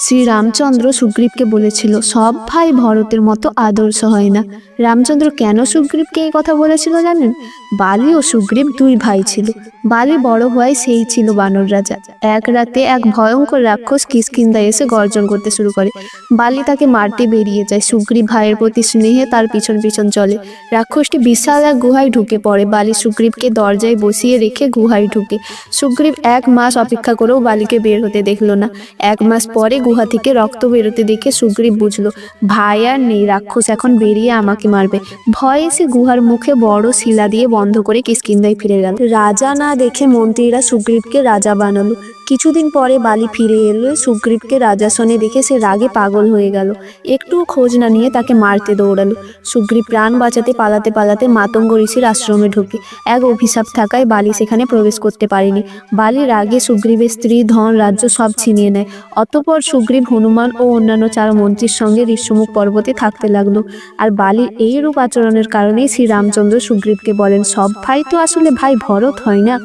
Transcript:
শ্রী রামচন্দ্র সুগ্রীবকে বলেছিল, সব ভাই ভরতের মতো আদর্শ হয় না। রামচন্দ্র কেন সুগ্রীবকে এই কথা বলেছিল জানেন? বালি ও সুগ্রীব দুই ভাই ছিল। বালি বড় হওয়ায় সেই ছিল বানর রাজা। এক রাতে এক ভয়ঙ্কর রাক্ষস কিসকিন্দা এসে গর্জন করতে শুরু করে। বালি তাকে মারতে বেরিয়ে যায়। সুগ্রীব ভাইয়ের প্রতি স্নেহে তার পিছন পিছন চলে। রাক্ষসটি বিশাল এক গুহায় ঢুকে পড়ে। বালি সুগ্রীবকে দরজায় বসিয়ে রেখে গুহায় ঢুকে। সুগ্রীব এক মাস অপেক্ষা করেও বালিকে বের হতে দেখল না। এক মাস পরে গুহা থেকে রক্ত বেরোতে দেখে সুগ্রীব বুঝল, ভাই আর নেই, রাক্ষস এখন বেরিয়ে আমাকে মারবে। ভয়ে সে গুহার মুখে বড় শিলা দিয়ে বন্ধ করে কিসকিন্দায় ফিরে গেল। রাজা না দেখে মন্ত্রীরা সুগ্রীবকে রাজা বানালো। কিছুদিন পরে বালি ফিরে এলো, সুগ্রীবকে রাজাসনে দেখে সে রাগে পাগল হয়ে গেল। একটু খোঁজ না নিয়ে তাকে মারতে দৌড়ালো। সুগ্রীব প্রাণ বাঁচাতে পালাতে পালাতে মাতঙ্গ ঋষির আশ্রমে ঢোকে। এক অভিশাপ থাকায় বালি সেখানে প্রবেশ করতে পারেনি। বালির রাগে সুগ্রীবের স্ত্রী, ধন, রাজ্য সব ছিনিয়ে নেয়। অতপর সুগ্রীব হনুমান ও অন্যান্য চার মন্ত্রীর সঙ্গে ঋষ্যমুখ পর্বতে থাকতে লাগল। আর বালির এই রূপ আচরণের কারণেই শ্রীরামচন্দ্র সুগ্রীবকে বলেন, সব ভাই তো আসলে ভাই ভরত, হয় না?